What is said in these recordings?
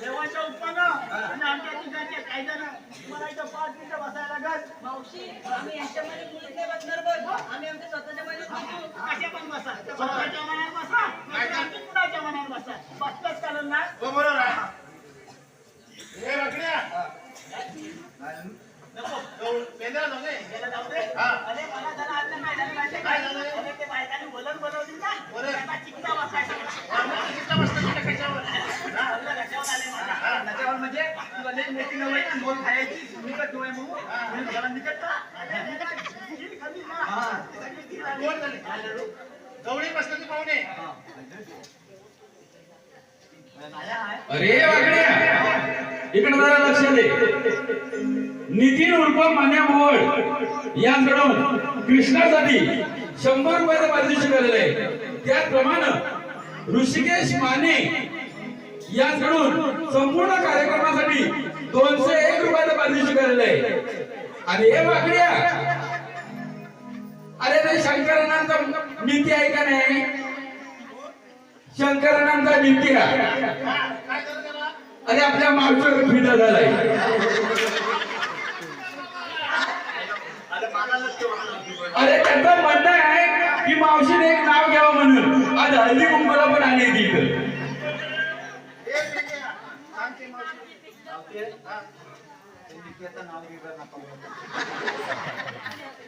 देवाच्या उत्पन्न आणि आमच्या ठिकाणच्या कायद्यानं तुम्हाला इथं पाच मिनिटं बसायला लागल मावशी आम्ही याच्यामध्ये मुलीत नाही बसणार बघ आम्ही आमच्या स्वतःच्या मध्ये बसू कशा पण बसा स्वतःच्या मनात बसा नाहीतर आणखी कुणाच्या मनात बसा बसताच चालेल ना हो, बरोबर आहे. हे रखड्या. नको. केंद्रात जाऊ दे. गेलं जाऊ दे. हा. अरे खायची डोळे म्हणून. कोण झाली? पाहुणे. अरे वागड्या इकडे जरा लक्ष दे नितीन उर्फ मान्या मोहोळ यांकडून कृष्णासाठी शंभर रुपयाचं पारितोषिक आलेलं आहे त्याचप्रमाणे ऋषिकेश माने यांकडून संपूर्ण कार्यक्रमासाठी दोनशे एक रुपयाला पारितोषिक आलेलं आणि हे वाकड्या. अरे ते शंकरांचा नीती आहे का नाही? शंकरांचा नीती आहे अरे आपल्या मागचं फिदा झालाय.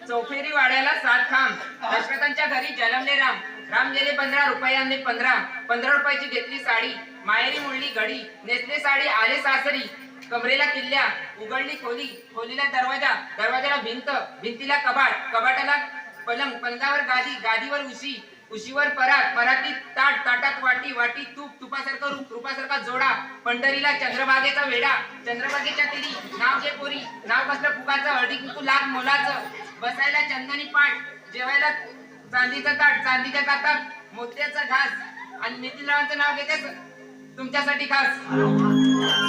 चौफेरी वाड्याला सात खांब. दशरथांच्या घरी जलमले राम. राम गेले पंधरा रुपयांनी पंधरा. पंधरा रुपयाची घेतली साडी. माहेरी मुळली घडी. नेसले साडी आले सासरी. कमरेला किल्ल्या. उघडली खोली. खोलीला दरवाजा. दरवाजाला भिंत. भिंतीला कबाट कबाटाला पलंग. पलंगावर गादी. गादीवर उशी. उशीवर परात परातीत ताट ताटात वाटी वाटी तूप तुपासारखं रूप रूपासारखा जोडा पंढरीला चंद्रभागेचा वेडा चंद्रभागेच्या तिरी नाव घे पोरी नाव कसलं फुकाचं हळदी कुंकू लाग मोलाचं. बसायला चंदनी पाठ जेवायला चांदीचं ताट चांदीच्या ताटात मोत्याचा घास. आणि नितीनरावांचं नाव घेते तुमच्यासाठी खास.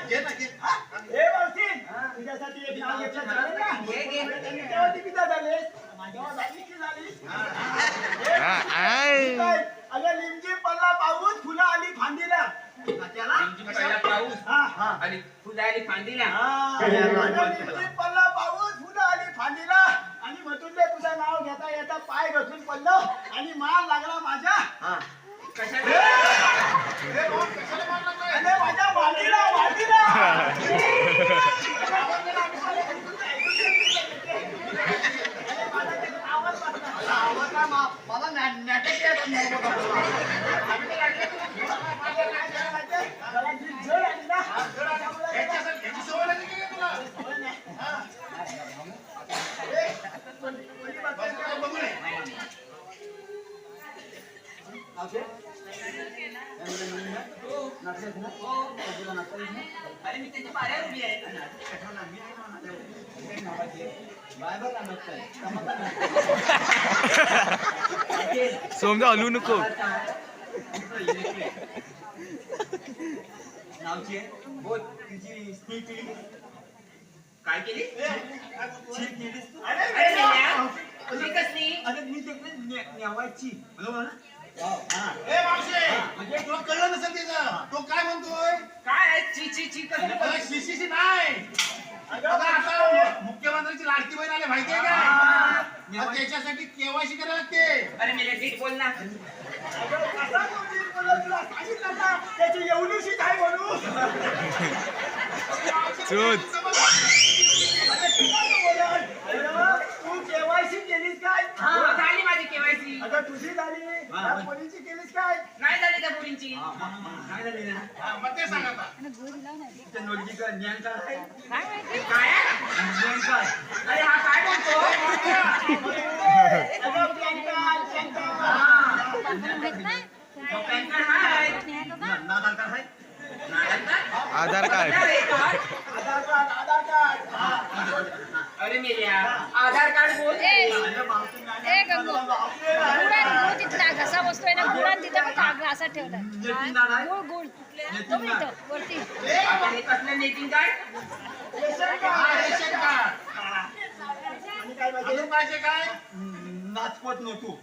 घे. हा? ए मावशी तुझ्यासाठी एक नाव घेतलं. झालं ना. झाले माझ्यावर झाली की झाली आ, आय. काय? अगं लिमची पल्ला पाऊस फुलं आली फांदीला त्याला पहिला पाऊस हा हा आणि फुलं आली फांदीला हा. अगं लिमची पल्ला पाऊस फुलं आली फांदीला आणि मथुरले तुझं नाव घेता येता पाय घसरून पडलो आणि माल लागला माझ्या. कशाला हे! भाऊ, कशाला मारला काय? अरे माझ्या वाढीला वाढीला मला नाटक याच्यासाठी- सोमजा हलू नको नावची बोल तुझी स्त्री केली काय केली तू? अरे कसली अरे मी तिकडे ने- नेवायची बरोबर ना म्हणजे तुला कळलं नसेल. तो काय म्हणतोय? काय आहे? ची ची ची बोलते? शिशीशी नाही. बघा, आता मु- मुख्यमंत्र्याची लाडकी बहीण आली माहितीये हा. का आता त्याच्यासाठी केवायसी करायला लागते. अरे मेल्या नीट बोल ना. कसा त्याची एवढीशी काय म्हणू केलीस काय हो, झाली पोरीची केलीस काय नाही झाली त्या हा, मग ते सांग आता त्या नोटजीचं ज्ञान काय आहे? काय ज्ञान काय? अरे हा काय काय? काय? हाय ना- काय आहे? Aadhaar card? Aadhaar card Aadhaar card हा. अरे मेल्या आधार कार्ड बोल अरे बापरे, नाही, ए, गंगू. बापरे, नाही, गुळात नाही. घसा बसतोय ना गुळात तिथं पण कागद असा ठेवलाय आहे? गुळ गुळ तो बघ इथं वरती काय? नाचपत नोटू.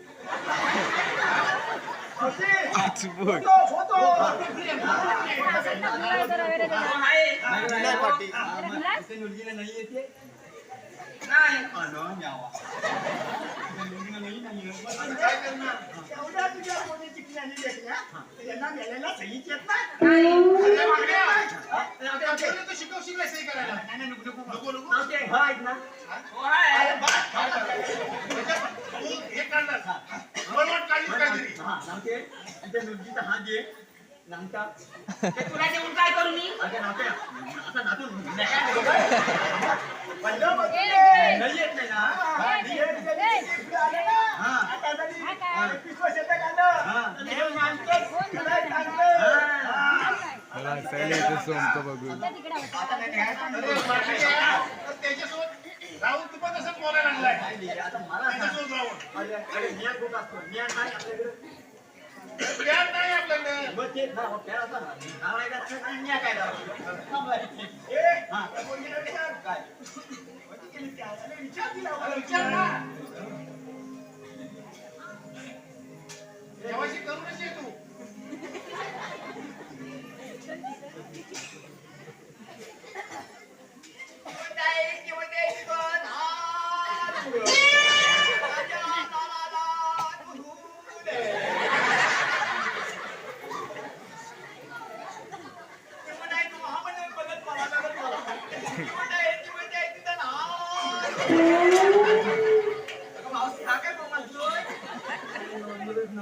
होती. Passport photo, photo. गुळात जरा वेगळं जरा. आहे नाही, नाही, हा, गुळात. एवढ्या तुझ्या पोरीची ज्ञानी लेकऱ्या, यांना गेलेला सहीच येत नाही. आणि त्या मुलगीचा हात घे. ते तुला देऊन काय करू मी अगं, राहते. असं नातून. नाही येत ना. येत, ना. हा. मला हसायला येतं सोमतं बघून. आता नाही, नाही, त्याच्यासोबत राहून तू पण तसंच बोलायला लागलाय आता मला सांग. त्याच्यासोबत राहून अरे, अरे, ज्ञान खूप असतं. ज्ञान नाही आपल्याकडे. ज्ञान नाही आपल्याकडे मग ते ना, मग त्याला सांग ना. नावायला असतं आणि ज्ञान काय लावलं? थांबा इथे. हा. काय? कोणती केली ती? अरे, विचार तिला. अरे विचार ना केव्हाशी करूनच ये तू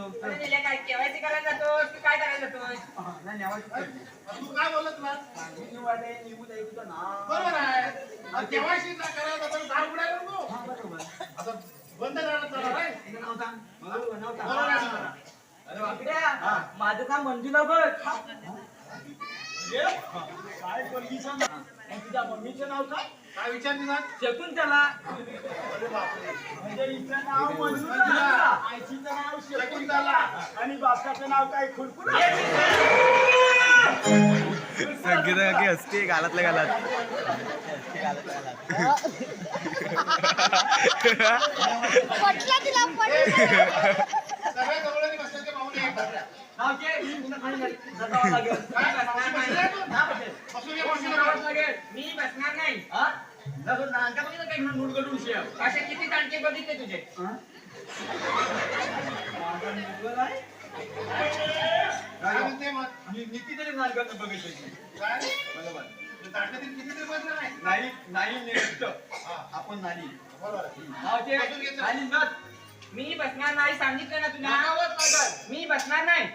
काय केवायसी करायला जातोस की काय करायला जातोस? तू काय बोलत ना बरोबर आहे. केव्हाशी ना करायला तर दार उडायला नको. आता बंद राहणार बरोबर आहे. अरे वाकड्या माझं काम मंजूला बघ. काय पोरगीचं नाव? आणि तुझ्या मम्मीचं नाव काय काय विचार दिला शकुंतला म्हणजे हिचं नाव मंजुला आईचं नाव शकुंतला आणि बापाचं नाव काय? संगीता की गालातल्या गालात? पटलं तिला पटलं. सगळ्या जवळ पाहुणे. काय बसले बसले तू? हा, बसेल. बसून ये बसून ये. जावंच लागेल. मी बसणार नाही हा? नको, नांगा बघितलं काय म्हणून नोट करून शेव. असे किती दांडके बघितले तुझे? हा? किती तरी नाटकात बघितलं. काय? बरोबर. नाही. नाही हा, आपण नाही. बरोबर. मी बसणार नाही सांगितलं ना तुला. मी बसणार नाही.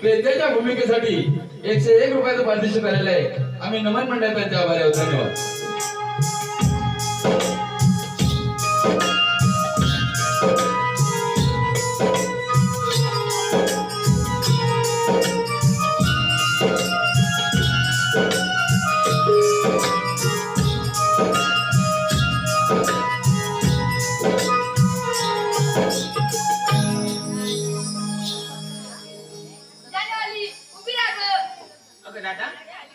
प्रेत्याच्या भूमिकेसाठी एकशे एक रुपयाचं पारितोषिक आलेलं आहे. आम्ही नमन मंडळाचा आभारी आहोत. धन्यवाद. अगं दादा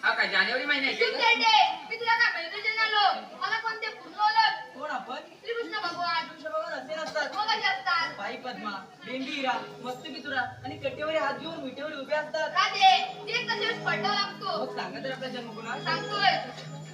हा काय जानेवारी महिना आहे तुमच्या का? मी तुला काय आलो. मला कोणते फुलवलं कोण आपण? श्रीकृष्ण भगवान. कृष्ण भगवान असे नसतात. मग कसे असतात? बाई पद्मा बेंबी हिरा मस्त तुरा आणि कट्टेवर हात घेऊन विटेवर उभे असतात. राधे ते कसे पडला लागतो? मग सांगा तर आपला जन्म कुणा सांगतोय.